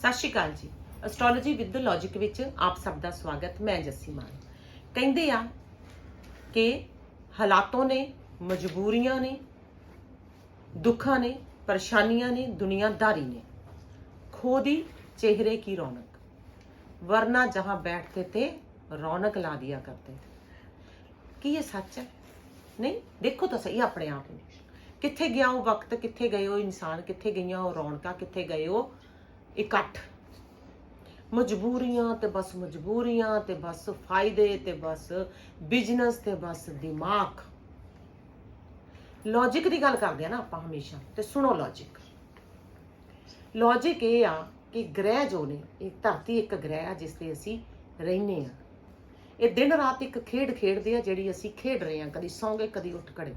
ਸਤਿ ਸ਼੍ਰੀ ਅਕਾਲ ਜੀ। Astrology with logic ਵਿੱਚ ਆਪ ਸਭ ਦਾ ਸਵਾਗਤ, ਮੈਂ ਜੱਸੀ ਮਾਨ। ਕਹਿੰਦੇ ਆ ਕਿ ਹਾਲਾਤੋਂ ਨੇ, ਮਜਬੂਰੀਆਂ ਨੇ, ਦੁੱਖਾਂ ਨੇ, ਪਰੇਸ਼ਾਨੀਆਂ ਨੇ, ਦੁਨੀਆਦਾਰੀ ਨੇ। ਖੋ ਦੀ ਚਿਹਰੇ ਕੀ ਰੌਣਕ? ਵਰਨਾ ਜਹਾਂ ਬੈਠਤੇ ਤੇ ਰੌਣਕ ਲਾ ਦਿਆ ਕਰਤੇ ਕੀ ਇਹ ਸੱਚ ਹੈ? ਨਹੀਂ, ਦੇਖੋ ਤਾਂ ਸਹੀ ਆਪਣੇ ਆਪ ਨੂੰ। ਕਿੱਥੇ ਗਿਆ ਉਹ ਵਕਤ, ਕਿੱਥੇ ਗਏ ਉਹ ਇਨਸਾਨ, ਕਿੱਥੇ ਗਈਆਂ ਉਹ ਰੌਣਕਾਂ, ਕਿੱਥੇ ਗਏ ਉਹ ਇਕੱਠ। ਮਜਬੂਰੀਆਂ ਤੇ ਬਸ ਮਜਬੂਰੀਆਂ ਤੇ ਬਸ ਫਾਇਦੇ ਤੇ ਬਸ ਬਿਜ਼ਨਸ ਤੇ ਬਸ ਦਿਮਾਗ। ਲੌਜੀਕ ਦੀ ਗੱਲ ਕਰਦੇ ਆ ਨਾ ਆਪਾਂ ਹਮੇਸ਼ਾ, ਤੇ ਸੁਣੋ ਲੌਜੀਕ ਲੌਜੀਕ ਇਹ ਆ ਕਿ ਗ੍ਰਹਿ ਜੋ ਨੇ, ਇਹ ਧਰਤੀ ਇੱਕ ਗ੍ਰਹਿ ਆ ਜਿਸ ਤੇ ਅਸੀਂ ਰਹਿੰਦੇ ਆ। ਇਹ ਦਿਨ ਰਾਤ ਇੱਕ ਖੇਡ ਖੇਡਦੇ ਆ ਜਿਹੜੀ ਅਸੀਂ ਖੇਡ ਰਹੇ ਆ, ਕਦੀ ਸੌਂਗੇ, ਕਦੀ ਉੱਠ ਖੜੇ।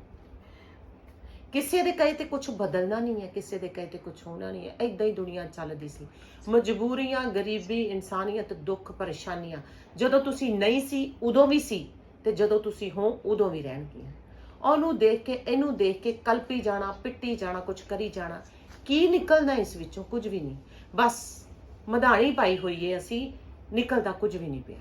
ਕਿਸੇ ਦੇ ਕਹੇ ਤੇ ਕੁਝ ਬਦਲਣਾ ਨਹੀਂ ਹੈ, ਕਿਸੇ ਦੇ ਕਹੇ ਤੇ ਕੁਝ ਹੋਣਾ ਨਹੀਂ ਹੈ। ਐਦਾਂ ਹੀ ਦੁਨੀਆ ਚੱਲਦੀ ਸੀ। ਮਜਬੂਰੀਆਂ, ਗਰੀਬੀ, ਇਨਸਾਨੀਅਤ, ਦੁੱਖ, ਪਰੇਸ਼ਾਨੀਆਂ, ਜਦੋਂ ਤੁਸੀਂ ਨਹੀਂ ਸੀ, ਉਦੋਂ ਵੀ ਸੀ ਤੇ ਜਦੋਂ ਤੁਸੀਂ ਹੋ, ਉਦੋਂ ਵੀ ਰਹਿਣਗੀਆਂ। ਉਹਨੂੰ ਦੇਖ ਕੇ, ਇਹਨੂੰ ਦੇਖ ਕੇ ਕਲਪੀ ਜਾਣਾ, ਪਿੱਟੀ ਜਾਣਾ ਕੁਝ ਕਰੀ ਜਾਣਾ, ਕੀ ਨਿਕਲਣਾ ਇਸ ਵਿੱਚੋਂ? ਕੁਝ ਵੀ ਨਹੀਂ। ਬਸ ਮਧਾਣੀ ਪਾਈ ਹੋਈ ਏ ਅਸੀਂ, ਨਿਕਲਦਾ ਕੁਝ ਵੀ ਨਹੀਂ ਪਿਆ।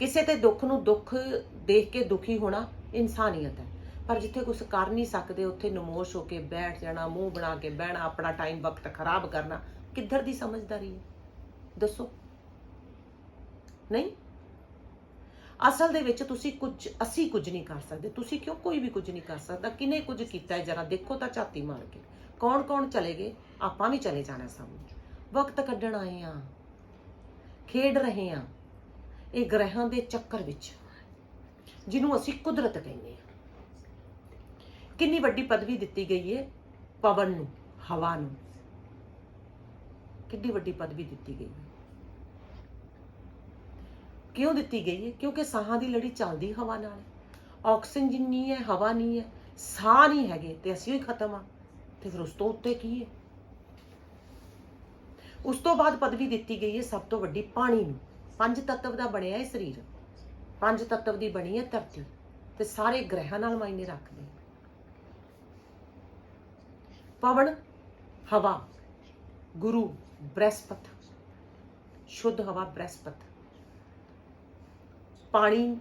ਕਿਸੇ ਤੇ ਦੁੱਖ ਨੂੰ ਦੁੱਖ ਦੇਖ ਕੇ ਦੁਖੀ ਹੋਣਾ ਇਨਸਾਨੀਅਤ ਹੈ। ਪਰ ਜਿੱਥੇ ਕੁਝ ਕਰ ਨਹੀਂ ਸਕਦੇ, ਉੱਥੇ ਨਮੋਸ਼ ਹੋ ਕੇ ਬੈਠ ਜਾਣਾ, ਮੂੰਹ ਬਣਾ ਕੇ ਬਹਿਣਾ, ਆਪਣਾ ਟਾਈਮ ਵਕਤ ਖਰਾਬ ਕਰਨਾ, ਕਿੱਧਰ ਦੀ ਸਮਝਦਾਰੀ ਹੈ? ਦੱਸੋ। ਨਹੀਂ? ਅਸਲ ਦੇ ਵਿੱਚ ਤੁਸੀਂ ਕੁਝ, ਅਸੀਂ ਕੁਝ ਨਹੀਂ ਕਰ ਸਕਦੇ। ਤੁਸੀਂ ਕਿਉਂ ਕੋਈ ਵੀ ਕੁਝ ਨਹੀਂ ਕਰ ਸਕਦਾ? ਕਿਨੇ ਕੁਝ ਕੀਤਾ ਹੈ? ਜਰਾ ਦੇਖੋ ਤਾਂ ਝਾਤੀ ਮਾਰ ਕੇ। ਕੌਣ ਕੌਣ ਚਲੇ ਗਏ? ਆਪਾਂ ਵੀ ਚਲੇ ਜਾਣਾ ਸਾਨੂੰ ਵਕਤ ਕੱਢਣ ਆਏ ਆ ਖੇਡ ਰਹੇ ਆ ਇਹ ਗ੍ਰਹਿਾਂ ਦੇ ਚੱਕਰ ਵਿੱਚ। ਜਿਹਨੂੰ ਅਸੀਂ ਕੁਦਰਤ ਕਹਿੰਦੇ ਆ ਕਿੰਨੀ ਵੱਡੀ ਪਦਵੀ ਦਿੱਤੀ ਗਈ ਹੈ ਪਵਨ ਨੂੰ, ਹਵਾ ਨੂੰ। ਕਿੰਨੀ ਵੱਡੀ ਪਦਵੀ ਦਿੱਤੀ ਗਈ ਹੈ ਕਿਉਂ ਦਿੱਤੀ ਗਈ ਹੈ ਕਿਉਂਕਿ ਸਾਹਾਂ ਦੀ ਲੜੀ ਚੱਲਦੀ ਹਵਾ ਨਾਲ। ਹੈ ਆਕਸੀਜਨ ਨਹੀਂ ਹੈ ਹਵਾ ਨਹੀਂ ਹੈ ਸਾਹ ਨਹੀਂ ਹੈਗੇ ਤੇ ਅਸੀਂ ਹੀ ਖਤਮ ਆ। ਤੇ ਫਿਰ ਉਸ ਤੋਂ ਉੱਤੇ ਕੀ ਹੈ ਉਸ ਤੋਂ ਬਾਅਦ ਪਦਵੀ ਦਿੱਤੀ ਗਈ ਹੈ ਸਭ ਤੋਂ ਵੱਡੀ ਪਾਣੀ ਨੂੰ। ਪੰਜ ਤੱਤਵ ਦਾ ਬਣਿਆ ਹੈ ਸਰੀਰ। ਪੰਜ ਤੱਤਵ ਦੀ ਬਣੀ ਹੈ ਧਰਤੀ। ਤੇ ਸਾਰੇ ਗ੍ਰਹਿਾਂ ਨਾਲ ਮਾਇਨੇ ਰੱਖਦੇ। ਪਵਨ, ਹਵਾ, ਗੁਰੂ, ਬ੍ਰਹਸਪਤ, ਸ਼ੁੱਧ ਹਵਾ, ਬ੍ਰਹਸਪਤ। ਪਾਣੀ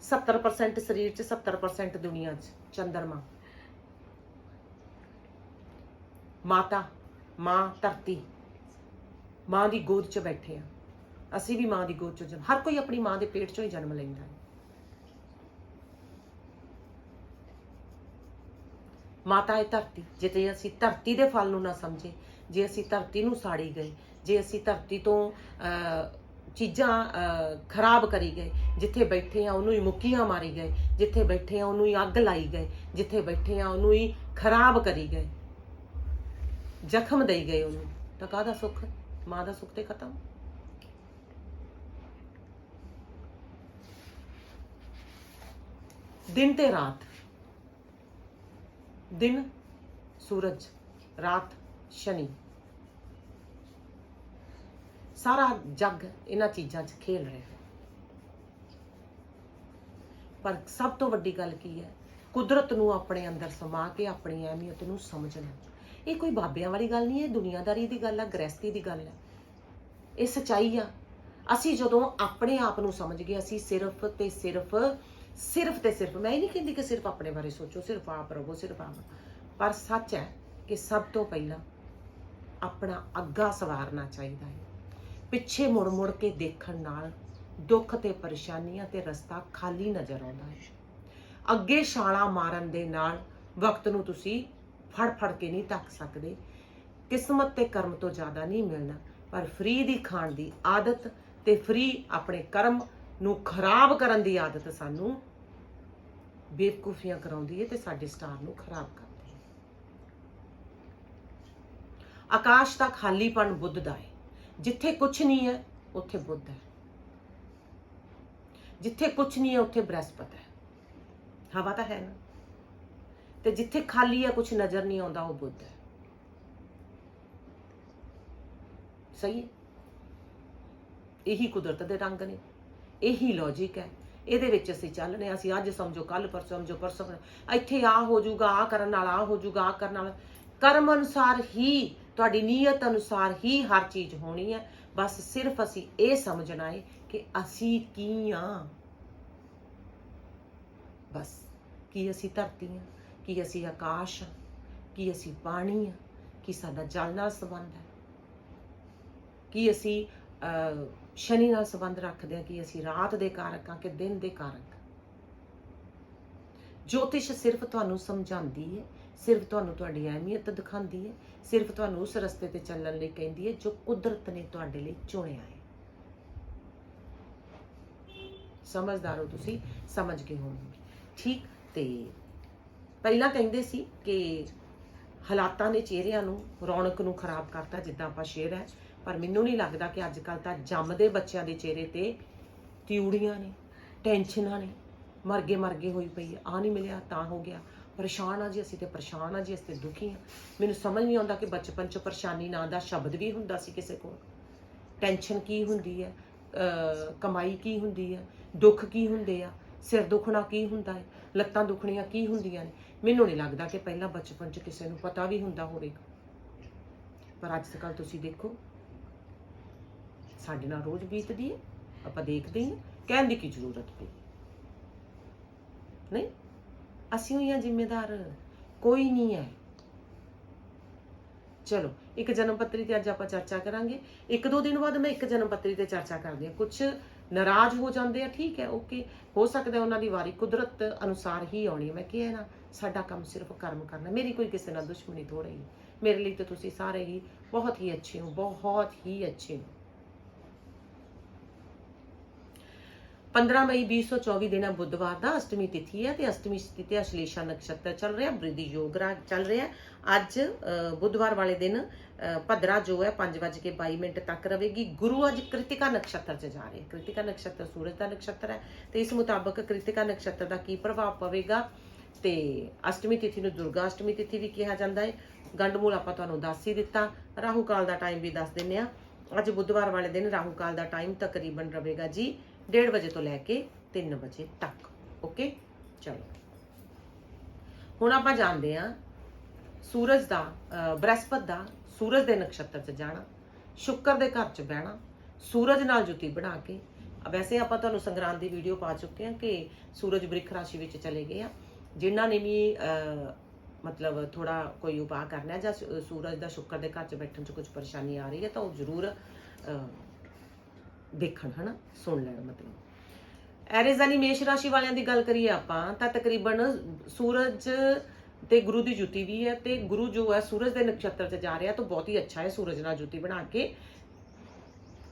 70% ਸਰੀਰ 'ਚ 70% ਦੁਨੀਆ 'ਚ, ਚੰਦਰਮਾ। ਮਾਤਾ, ਮਾਂ ਧਰਤੀ, ਮਾਂ ਦੀ ਗੋਦ 'ਚ ਬੈਠੇ ਆ। ਅਸੀਂ ਵੀ ਮਾਂ ਦੀ ਗੋਦ 'ਚ ਹਰ ਕੋਈ ਆਪਣੀ ਮਾਂ ਦੇ ਪੇਟ 'ਚੋਂ ਹੀ ਜਨਮ ਲੈਂਦਾ ਹੈ। ਮਾਤਾ ਹੈ ਧਰਤੀ ਜੇ ਤੇ ਅਸੀਂ ਧਰਤੀ ਦੇ ਫਲ ਨੂੰ ਨਾ ਸਮਝੇ ਜੇ ਅਸੀਂ ਧਰਤੀ ਨੂੰ ਸਾੜੀ ਗਏ ਜੇ ਅਸੀਂ ਧਰਤੀ ਤੋਂ ਅਹ, ਚੀਜ਼ਾਂ ਅਹ, ਖਰਾਬ ਕਰੀ ਗਏ ਜਿੱਥੇ ਬੈਠੇ ਆ ਉਹਨੂੰ ਹੀ ਮੁੱਕੀਆਂ ਮਾਰੀ ਗਏ ਜਿੱਥੇ ਬੈਠੇ ਆ ਉਹਨੂੰ ਹੀ ਅੱਗ ਲਾਈ ਗਏ ਜਿੱਥੇ ਬੈਠੇ ਆ ਉਹਨੂੰ ਹੀ ਖਰਾਬ ਕਰੀ ਗਏ ਜ਼ਖਮ ਦੇਈ ਗਏ ਉਹਨੂੰ। ਤਾਂ ਕਾਹਦਾ ਸੁੱਖ? ਮਾਂ ਦਾ ਸੁੱਖ ਤੇ ਖਤਮ। ਦਿਨ ਤੇ ਰਾਤ। ਦਿਨ, ਸੂਰਜ, ਰਾਤ, ਸ਼ਨੀ। ਸਾਰਾ ਜੱਗ ਇਹਨਾਂ ਚੀਜ਼ਾਂ 'ਚ ਖੇਲ ਰਿਹਾ ਹੈ। ਪਰ ਸਭ ਤੋਂ ਵੱਡੀ ਗੱਲ ਕੀ ਹੈ? ਕੁਦਰਤ ਨੂੰ ਆਪਣੇ ਅੰਦਰ ਸਮਾ ਕੇ ਆਪਣੀ ਅਹਿਮੀਅਤ ਨੂੰ ਸਮਝਣਾ। ਇਹ ਕੋਈ ਬਾਬਿਆਂ ਵਾਲੀ ਗੱਲ ਨਹੀਂ ਹੈ ਦੁਨੀਆਦਾਰੀ ਦੀ ਗੱਲ ਹੈ ਗ੍ਰਸਤੀ ਦੀ ਗੱਲ ਹੈ। ਇਹ ਸਚਾਈ ਆ। ਅਸੀਂ ਜਦੋਂ ਆਪਣੇ ਆਪ ਨੂੰ ਸਮਝ ਗਏ, ਅਸੀਂ ਸਿਰਫ ਤੇ ਸਿਰਫ ਸਿਰਫ ਤੇ ਸਿਰਫ, ਮੈਂ ਇਹ ਨਹੀਂ ਕਹਿੰਦੀ ਕਿ ਸਿਰਫ ਆਪਣੇ ਬਾਰੇ ਸੋਚੋ, ਸਿਰਫ ਆਪ ਰਹੋ, ਸਿਰਫ ਆਪ ਪਰ ਸੱਚ ਹੈ ਕਿ ਸਭ ਤੋਂ ਪਹਿਲਾਂ ਆਪਣਾ ਅੱਗਾ ਸਵਾਰਨਾ ਚਾਹੀਦਾ ਹੈ। ਪਿੱਛੇ ਮੁੜ ਮੁੜ ਕੇ ਦੇਖਣ ਨਾਲ ਦੁੱਖ ਤੇ ਪਰੇਸ਼ਾਨੀਆਂ ਤੇ ਰਸਤਾ ਖਾਲੀ ਨਜ਼ਰ ਆਉਂਦਾ ਹੈ। ਅੱਗੇ ਛਾਲਾਂ ਮਾਰਨ ਦੇ ਨਾਲ ਵਕਤ ਨੂੰ ਤੁਸੀਂ ਫੜ ਫੜ ਕੇ ਨਹੀਂ ਤੱਕ ਸਕਦੇ। ਕਿਸਮਤ ਤੇ ਕਰਮ ਤੋਂ ਜ਼ਿਆਦਾ ਨਹੀਂ ਮਿਲਣਾ, ਪਰ ਫਰੀ ਦੀ ਖਾਣ ਦੀ ਆਦਤ ਤੇ ਫਰੀ ਆਪਣੇ ਕਰਮ ਨੂੰ ਖਰਾਬ ਕਰਨ ਦੀ ਆਦਤ ਸਾਨੂੰ ਬੇਵਕੂਫੀਆਂ ਕਰਾਉਂਦੀ ਹੈ ਤੇ ਸਾਡੇ ਸਟਾਰ ਨੂੰ ਖਰਾਬ ਕਰਦੀ ਹੈ। ਆਕਾਸ਼ ਦਾ ਖਾਲੀਪਣ ਬੁੱਧ ਦਾ ਹੈ। ਜਿੱਥੇ ਕੁਝ ਨਹੀਂ ਹੈ, ਉੱਥੇ ਬੁੱਧ ਹੈ। ਜਿੱਥੇ ਕੁਝ ਨਹੀਂ ਹੈ, ਉੱਥੇ ਬ੍ਰਹਸਪਤ ਹੈ। ਹਵਾ ਤਾਂ ਹੈ ਨਾ। ਤੇ ਜਿੱਥੇ ਖਾਲੀ ਹੈ ਕੁਝ ਨਜ਼ਰ ਨਹੀਂ ਆਉਂਦਾ, ਉਹ ਬੁੱਧ ਹੈ। ਸਹੀ ਹੈ। ਇਹੀ ਕੁਦਰਤ ਦੇ ਰੰਗ ਨੇ। ਇਹੀ ਲੌਜੀਕ ਹੈ। ਇਹਦੇ ਵਿੱਚ ਅਸੀਂ ਚੱਲਨੇ ਹਾਂ। ਅਸੀਂ ਅੱਜ ਸਮਝੋ ਕੱਲ ਪਰਸੋਂ ਸਮਝੋ ਪਰਸੋਂ ਸਮਝੋ। ਇੱਥੇ ਆ ਹੋ ਜਾਊਗਾ, ਆ ਕਰਨ ਨਾਲ, ਆ ਹੋ ਜਾਊਗਾ, ਆ ਕਰਨ ਨਾਲ ਕਰਮ ਅਨੁਸਾਰ ਹੀ, ਤੁਹਾਡੀ ਨੀਅਤ ਅਨੁਸਾਰ ਹੀ ਹਰ ਚੀਜ਼ ਹੋਣੀ ਹੈ ਬਸ ਸਿਰਫ ਅਸੀਂ ਇਹ ਸਮਝਣਾ ਹੈ ਕਿ ਅਸੀਂ ਕੀ ਆ ਬਸ, ਕੀ ਅਸੀਂ ਧਰਤੀ ਆ ਕੀ ਅਸੀਂ ਆਕਾਸ਼ ਆ ਕੀ ਅਸੀਂ ਪਾਣੀ ਆ ਕੀ ਸਾਡਾ ਜਲ ਨਾਲ ਸੰਬੰਧ ਹੈ ਕੀ ਅਸੀਂ ਸ਼ਨੀ ਨਾਲ ਸੰਬੰਧ ਰੱਖਦੇ ਹਾਂ ਕਿ ਅਸੀਂ ਰਾਤ ਦੇ ਕਾਰਕ ਹਾਂ ਕਿ ਦਿਨ ਦੇ ਕਾਰਕ ਜੋਤਿਸ਼ ਸਿਰਫ ਤੁਹਾਨੂੰ ਸਮਝਾਉਂਦੀ ਹੈ, ਸਿਰਫ ਤੁਹਾਨੂੰ ਤੁਹਾਡੀ ਅਹਿਮੀਅਤ ਦਿਖਾਉਂਦੀ ਹੈ, ਸਿਰਫ ਤੁਹਾਨੂੰ ਉਸ ਰਸਤੇ ਤੇ ਚੱਲਣ ਲਈ ਕਹਿੰਦੀ ਹੈ ਜੋ ਕੁਦਰਤ ਨੇ ਤੁਹਾਡੇ ਲਈ ਚੁਣਿਆ ਹੈ। ਸਮਝਦਾਰ ਹੋ ਤੁਸੀਂ, ਸਮਝ ਗਏ ਹੋਵੋਗੇ। ਠੀਕ, ਤੇ ਪਹਿਲਾਂ ਕਹਿੰਦੇ ਸੀ ਕਿ ਹਾਲਾਤਾਂ ਨੇ ਚਿਹਰਿਆਂ ਨੂੰ, ਰੌਣਕ ਨੂੰ ਖਰਾਬ ਕਰਤਾ, ਜਿੱਦਾਂ ਆਪਾਂ ਸ਼ੇਰ ਹੈ। ਪਰ ਮੈਨੂੰ ਨਹੀਂ ਲੱਗਦਾ ਕਿ ਅੱਜ ਕੱਲ ਤਾਂ ਜੰਮਦੇ ਬੱਚਿਆਂ ਦੇ ਚਿਹਰੇ ਤੇ ਤਿਊੜੀਆਂ ਨੇ, ਟੈਨਸ਼ਨਾਂ ਨੇ, ਮਰਗੇ ਮਰਗੇ ਹੋਈ ਪਈ ਆ। ਆਹ ਨਹੀਂ ਮਿਲਿਆ, ਤਾਂ ਹੋ ਗਿਆ। ਪਰੇਸ਼ਾਨ ਆ ਜੀ ਅਸੀਂ ਤੇ ਪਰੇਸ਼ਾਨ ਆ ਜੀ, ਅਸੀਂ ਤੇ ਦੁਖੀ ਆ। ਮੈਨੂੰ ਸਮਝ ਨਹੀਂ ਆਉਂਦਾ ਕਿ ਬਚਪਨ ਚ ਪਰੇਸ਼ਾਨੀ ਨਾਂ ਦਾ ਸ਼ਬਦ ਵੀ ਹੁੰਦਾ ਸੀ ਕਿਸੇ ਕੋਲ। ਟੈਨਸ਼ਨ ਕੀ ਹੁੰਦੀ ਹੈ? ਕਮਾਈ ਕੀ ਹੁੰਦੀ ਹੈ? ਦੁੱਖ ਕੀ ਹੁੰਦੇ ਆ? ਸਿਰ ਦੁਖਣਾ ਕੀ ਹੁੰਦਾ ਹੈ? ਲੱਤਾਂ ਦੁਖਣੀਆਂ ਕੀ ਹੁੰਦੀਆਂ ਨੇ? ਮੈਨੂੰ ਨਹੀਂ ਲੱਗਦਾ ਕਿ ਪਹਿਲਾਂ ਬਚਪਨ 'ਚ ਕਿਸੇ ਨੂੰ ਪਤਾ ਵੀ ਹੁੰਦਾ ਹੋਵੇਗਾ। ਪਰ ਅੱਜ ਕੱਲ੍ਹ ਤੁਸੀਂ ਦੇਖੋ ਸਾਡੇ ਨਾਲ ਰੋਜ਼ ਬੀਤਦੀ ਹੈ, ਆਪਾਂ ਦੇਖਦੇ ਹਾਂ, ਕਹਿਣ ਦੀ ਕੀ ਜ਼ਰੂਰਤ ਪਈ। ਨਹੀਂ, ਅਸੀਂ ਹੋਈਆਂ ਜ਼ਿੰਮੇਦਾਰ, ਕੋਈ ਨਹੀਂ ਹੈ। ਚਲੋ, ਇੱਕ ਜਨਮ ਪੱਤਰੀ ਤੇ ਅੱਜ ਆਪਾਂ ਚਰਚਾ ਕਰਾਂਗੇ। ਇੱਕ ਦੋ ਦਿਨ ਬਾਅਦ ਮੈਂ ਇੱਕ ਜਨਮ ਪੱਤਰੀ ਤੇ ਚਰਚਾ ਕਰਦੀ ਹਾਂ। ਕੁਝ ਨਾਰਾਜ਼ ਹੋ ਜਾਂਦੇ ਆ, ਠੀਕ ਹੈ, ਓਕੇ। ਹੋ ਸਕਦਾ ਉਹਨਾਂ ਦੀ ਵਾਰੀ ਕੁਦਰਤ ਅਨੁਸਾਰ ਹੀ ਆਉਣੀ ਹੈ। ਮੈਂ ਕਿਹਾ ਨਾ, ਸਾਡਾ ਕੰਮ ਸਿਰਫ ਕਰਮ ਕਰਨਾ ਮੇਰੀ ਕੋਈ ਕਿਸੇ ਨਾਲ ਦੁਸ਼ਮਣੀ ਥੋੜੀ ਹੈ ਮੇਰੇ ਲਈ ਤਾਂ ਤੁਸੀਂ ਸਾਰੇ ਹੀ ਬਹੁਤ ਹੀ ਅੱਛੇ ਹੋ, ਬਹੁਤ ਹੀ ਅੱਛੇ ਹੋ। 15 ਮਈ 2024 ਦਿਨ ਹੈ ਬੁੱਧਵਾਰ ਦਾ ਅਸ਼ਟਮੀ ਤਿਥੀ ਹੈ ਤੇ ਅਸ਼ਟਮੀ ਤਿਥੀ ਅਸ਼ਲੇਸ਼ਾ ਨਕਸ਼ਤਰ ਚੱਲ ਰਿਹਾ ਬ੍ਰਿਧੀ ਯੋਗ ਰਾਗ ਚੱਲ ਰਿਹਾ। ਅੱਜ ਬੁੱਧਵਾਰ ਵਾਲੇ ਦਿਨ ਅ, ਭਦਰਾ ਜੋ ਹੈ 5:22 ਮਿੰਟ ਤੱਕ ਰਹੇਗੀ। ਗੁਰੂ ਅੱਜ ਕ੍ਰਿਤਿਕਾ ਨਕਸ਼ਤਰ 'ਚ ਜਾ ਰਹੇ। ਕ੍ਰਿਤਿਕਾ ਨਕਸ਼ਤਰ ਸੂਰਜ ਦਾ ਨਕਸ਼ਤਰ ਹੈ ਤੇ ਇਸ ਮੁਤਾਬਕ ਕ੍ਰਿਤਿਕਾ ਨਕਸ਼ਤਰ ਦਾ ਕੀ ਪ੍ਰਭਾਵ ਪਵੇਗਾ? ਤੇ ਅਸ਼ਟਮੀ ਤਿਥੀ ਨੂੰ ਦੁਰਗਾ ਅਸ਼ਟਮੀ ਤਿਥੀ ਵੀ ਕਿਹਾ ਜਾਂਦਾ ਹੈ। ਗੰਡਮੂਲ ਆਪਾਂ ਤੁਹਾਨੂੰ ਦੱਸ ਹੀ ਦਿੱਤਾ। ਰਾਹੂ ਕਾਲ ਦਾ ਟਾਈਮ ਵੀ ਦੱਸ ਦਿੰਨੇ ਆ ਅੱਜ ਬੁੱਧਵਾਰ ਵਾਲੇ ਦਿਨ ਰਾਹੂ ਕਾਲ ਦਾ ਟਾਈਮ ਤਕਰੀਬਨ ਰਹੇਗਾ ਜੀ 1:30 ਵਜੇ ਤੋਂ ਲੈ ਕੇ 3 ਵਜੇ ਤੱਕ ਓਕੇ ਚਲੋ। ਹੁਣ ਆਪਾਂ ਜਾਣਦੇ ਆ ਸੂਰਜ ਦਾ ਅਹ, ਬ੍ਰਹਸਪਤ ਦਾ ਸੂਰਜ ਦੇ ਨਕਸ਼ਤਰ 'ਚ ਜਾਣਾ ਸ਼ੁੱਕਰ ਦੇ ਘਰ 'ਚ ਬਹਿਣਾ ਸੂਰਜ ਨਾਲ ਜੁਤੀ ਬਣਾ ਕੇ। ਵੈਸੇ ਆਪਾਂ ਤੁਹਾਨੂੰ ਸੰਗਰਾਂਦ ਦੀ ਵੀਡੀਓ ਪਾ ਚੁੱਕੇ ਹਾਂ ਕਿ ਸੂਰਜ ਬ੍ਰਿਖ ਰਾਸ਼ੀ ਵਿੱਚ ਚਲੇ ਗਏ ਆ। ਜਿਨ੍ਹਾਂ ਨੇ ਵੀ ਮਤਲਬ ਥੋੜਾ ਕੋਈ ਉਪਾਅ ਕਰਨਾ ਜਾਂ ਸੂਰਜ ਦਾ ਸ਼ੁੱਕਰ ਦੇ ਘਰ 'ਚ ਬੈਠਣ 'ਚ ਕੁਝ ਪਰੇਸ਼ਾਨੀ ਆ ਰਹੀ ਹੈ ਤਾਂ ਉਹ ਜ਼ਰੂਰ ਦੇਖਣ, ਹਨਾ? ਸੁਣ ਲੈਣ ਮਤਲਬ। ਐਰੀਜ਼ ਮੇਸ਼ ਰਾਸ਼ੀ ਵਾਲਿਆਂ ਦੀ ਗੱਲ ਕਰੀਏ ਆਪਾਂ, ਤਾਂ ਤਕਰੀਬਨ ਸੂਰਜ ਤੇ ਗੁਰੂ ਦੀ ਜੁਤੀ ਵੀ ਹੈ ਤੇ ਗੁਰੂ ਜੋ ਹੈ ਸੂਰਜ ਦੇ ਨਕਸ਼ਤਰ 'ਚ ਜਾ ਰਿਹਾ ਤਾਂ ਬਹੁਤ ਹੀ ਅੱਛਾ ਹੈ ਸੂਰਜ ਨਾਲ ਜੁਤੀ ਬਣਾ ਕੇ।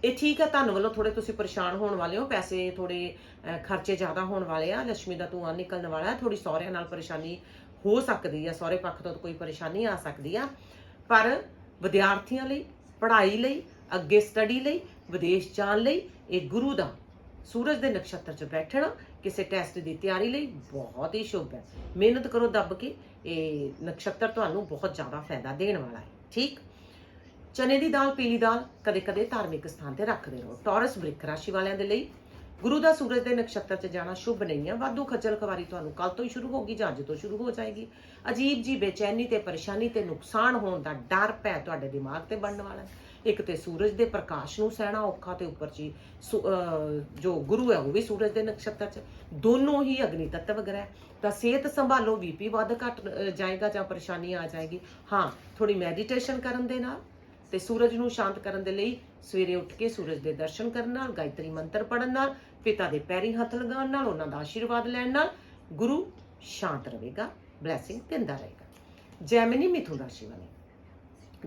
ਇਹ ਠੀਕ ਹੈ ਤੁਹਾਨੂੰ ਵੱਲੋਂ ਥੋੜੇ ਤੁਸੀਂ ਪਰੇਸ਼ਾਨ ਹੋਣ ਵਾਲੇ ਹੋ, ਪੈਸੇ ਥੋੜੇ ਖਰਚੇ ਜ਼ਿਆਦਾ ਹੋਣ ਵਾਲੇ ਆ ਲక్ష్ਮੀ ਦਾ ਧੂਆਂ ਨਿਕਲਣ ਵਾਲਾ ਹੈ ਥੋੜੀ ਸਹੁਰਿਆਂ ਨਾਲ ਪਰੇਸ਼ਾਨੀ ਹੋ ਸਕਦੀ ਹੈ ਸਹੁਰੇ ਪੱਖ ਤੋਂ ਕੋਈ ਪਰੇਸ਼ਾਨੀ ਆ ਸਕਦੀ ਆ। ਪਰ ਵਿਦਿਆਰਥੀਆਂ ਲਈ, ਪੜ੍ਹਾਈ ਲਈ, ਅੱਗੇ ਸਟੱਡੀ ਲਈ ਵਿਦੇਸ਼ ਜਾਣ ਲਈ ਇਹ ਗੁਰੂ ਦਾ ਸੂਰਜ ਦੇ ਨਕਸ਼ਤਰ 'ਚ ਬੈਠਣਾ, ਕਿਸੇ ਟੈਸਟ ਦੀ ਤਿਆਰੀ ਲਈ ਬਹੁਤ ਹੀ ਸ਼ੁਭ ਹੈ। ਮਿਹਨਤ ਕਰੋ ਦੱਬ ਕੇ, ਇਹ ਨਕਸ਼ਤਰ ਤੁਹਾਨੂੰ ਬਹੁਤ ਜ਼ਿਆਦਾ ਫਾਇਦਾ ਦੇਣ ਵਾਲਾ ਹੈ, ਠੀਕ? ਚਨੇ ਦੀ ਦਾਲ, ਪੀਲੀ ਦਾਲ ਕਦੇ-ਕਦੇ ਧਾਰਮਿਕ ਸਥਾਨ ਤੇ ਰੱਖਦੇ ਰਹੋ। ਟੌਰਸ ਬ੍ਰਿਕ ਰਾਸ਼ੀ ਵਾਲਿਆਂ ਦੇ ਲਈ ਗੁਰੂ ਦਾ ਸੂਰਜ ਦੇ ਨਕਸ਼ਤਰ 'ਚ ਜਾਣਾ ਸ਼ੁਭ ਨਹੀਂ ਹੈ। ਵਾਧੂ ਖੱਜਲ ਖਵਾਰੀ ਤੁਹਾਨੂੰ ਕੱਲ ਤੋਂ ਹੀ ਸ਼ੁਰੂ ਹੋਗੀ ਜਾਂ ਅੱਜ ਤੋਂ ਸ਼ੁਰੂ ਹੋ ਜਾਏਗੀ। ਅਜੀਬ ਜੀ ਬੇਚੈਨੀ ਤੇ ਪਰੇਸ਼ਾਨੀ ਤੇ ਨੁਕਸਾਨ ਹੋਣ ਦਾ ਡਰ ਪੈ ਤੁਹਾਡੇ ਦਿਮਾਗ ਤੇ ਬਣਨ ਵਾਲਾ ਹੈ। ਇੱਕ ਤੇ ਸੂਰਜ ਦੇ ਪ੍ਰਕਾਸ਼ ਨੂੰ ਸਹਿਣਾ ਔਖਾ ਤੇ ਉੱਪਰ ਜੀ ਸੁ- ਅਹ ਜੋ ਗੁਰੂ ਹੈ ਉਹ ਵੀ ਸੂਰਜ ਦੇ ਨਕਸ਼ਤਰ 'ਚ। ਦੋਨੋਂ ਹੀ ਅਗਨੀ ਤੱਤਵ ਗ੍ਰਹਿ ਤਾਂ ਸਿਹਤ ਸੰਭਾਲੋ, ਬੀਪੀ ਵੱਧ ਘਟ ਜਾਏਗਾ ਜਾਂ ਪਰੇਸ਼ਾਨੀ ਆ ਜਾਏਗੀ। ਹਾਂ ਥੋੜੀ ਮੈਡੀਟੇਸ਼ਨ ਕਰਨ ਦੇ ਨਾਲ ਤੇ ਸੂਰਜ ਨੂੰ ਸ਼ਾਂਤ ਕਰਨ ਦੇ ਲਈ ਸਵੇਰੇ ਉੱਠ ਕੇ ਸੂਰਜ ਦੇ ਦਰਸ਼ਨ ਕਰਨ ਨਾਲ, ਗਾਇਤਰੀ ਮੰਤਰ ਪੜਨ ਨਾਲ, ਪਿਤਾ ਦੇ ਪੈਰੀ ਹੱਥ ਲਗਾਉਣ ਨਾਲ, ਉਹਨਾਂ ਦਾ ਆਸ਼ੀਰਵਾਦ ਲੈਣ ਨਾਲ ਗੁਰੂ ਸ਼ਾਂਤ ਰਹੇਗਾ ਬਲੇਸਿੰਗ ਦਿੰਦਾ ਰਹੇਗਾ। ਜੈਮਿਨੀ ਮਿਥੁਨ ਰਾਸ਼ੀ ਵਾਲੇ।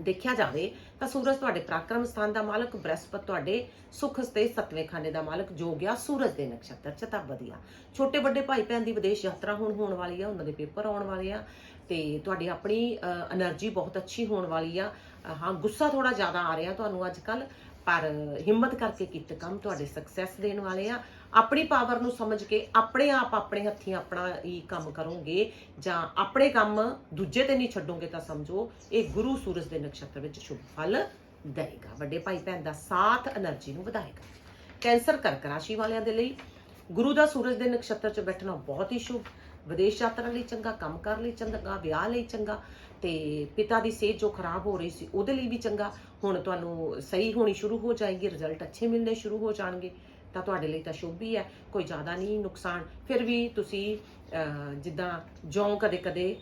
ਦੇਖਿਆ ਜਾਵੇ ਤਾਂ ਸੂਰਜ ਤੁਹਾਡੇ ਪ੍ਰਾਕਰਮ ਸਥਾਨ ਦਾ ਮਾਲਕ, ਬ੍ਰਹਸਪਤ ਤੁਹਾਡੇ ਸੁਖ ਸਤੇ ਸਤਵੇਂ ਖਾਨੇ ਦਾ ਮਾਲਕ, ਜੋ ਗਿਆ ਸੂਰਜ ਦੇ ਨਕਸ਼ਤਰ ਚ। ਤਾਂ ਵਧੀਆ। ਛੋਟੇ ਵੱਡੇ ਭਾਈ ਭੈਣ ਦੀ ਵਿਦੇਸ਼ ਯਾਤਰਾ ਹੁਣ ਹੋਣ ਵਾਲੀ ਆ, ਉਹਨਾਂ ਦੇ ਪੇਪਰ ਆਉਣ ਵਾਲੇ ਆ, ਤੇ ਤੁਹਾਡੀ ਆਪਣੀ એનર્ਜੀ ਬਹੁਤ ਅੱਛੀ ਹੋਣ ਵਾਲੀ ਆ। ਹਾਂ, ਗੁੱਸਾ ਥੋੜਾ ਜ਼ਿਆਦਾ ਆ ਰਿਹਾ ਤੁਹਾਨੂੰ ਅੱਜ ਕੱਲ ਪਰ ਹਿੰਮਤ ਕਰਕੇ ਕੀਤੇ ਕੰਮ ਤੁਹਾਡੇ ਸਕਸੈਸ ਦੇਣ ਵਾਲੇ ਆ। ਆਪਣੀ ਪਾਵਰ ਨੂੰ ਸਮਝ ਕੇ ਆਪਣੇ ਆਪ ਆਪਣੇ ਹੱਥੀਂ ਆਪਣਾ ਹੀ ਕੰਮ ਕਰੋਗੇ ਜਾਂ ਆਪਣੇ ਕੰਮ ਦੂਜੇ ਤੇ ਨਹੀਂ ਛੱਡੋਗੇ ਤਾਂ ਸਮਝੋ ਇਹ ਗੁਰੂ ਸੂਰਜ ਦੇ ਨਕਸ਼ਤਰ ਵਿੱਚ ਸ਼ੁਭ ਫਲ ਦੇਵੇਗਾ। ਵੱਡੇ ਭਾਈ ਭੈਣ ਦਾ ਸਾਥ એનર્ਜੀ ਨੂੰ ਵਧਾਏਗਾ। ਕੈਂਸਰ ਕਰਕ ਰਾਸ਼ੀ ਵਾਲਿਆਂ ਦੇ ਲਈ ਗੁਰੂ ਦਾ ਸੂਰਜ ਦੇ ਨਕਸ਼ਤਰ 'ਚ ਬੈਠਣਾ ਬਹੁਤ ਹੀ ਸ਼ੁਭ, ਵਿਦੇਸ਼ ਯਾਤਰਾ ਲਈ ਚੰਗਾ, ਕੰਮ ਕਰ ਲਈ ਚੰਗਾ, ਵਿਆਹ ਲਈ ਚੰਗਾ ਤੇ ਪਿਤਾ ਦੀ ਸਿਹਤ ਜੋ ਖਰਾਬ ਹੋ ਰਹੀ ਸੀ ਉਹਦੇ ਲਈ ਵੀ ਚੰਗਾ। ਹੁਣ ਤੁਹਾਨੂੰ ਸਹੀ ਹੋਣੀ ਸ਼ੁਰੂ ਹੋ ਜਾਏਗੀ ਰਿਜ਼ਲਟ ਅੱਛੇ ਮਿਲਨੇ ਸ਼ੁਰੂ ਹੋ ਜਾਣਗੇ। ਤਾਂ ਤੁਹਾਡੇ ਲਈ ਤਾਂ ਸ਼ੁਭ ਹੀ ਹੈ, ਕੋਈ ਜ਼ਿਆਦਾ ਨਹੀਂ ਨੁਕਸਾਨ। ਫਿਰ ਵੀ ਤੁਸੀਂ ਜਿੱਦਾਂ ਜੌਂ ਕਦੇ ਕਦੇ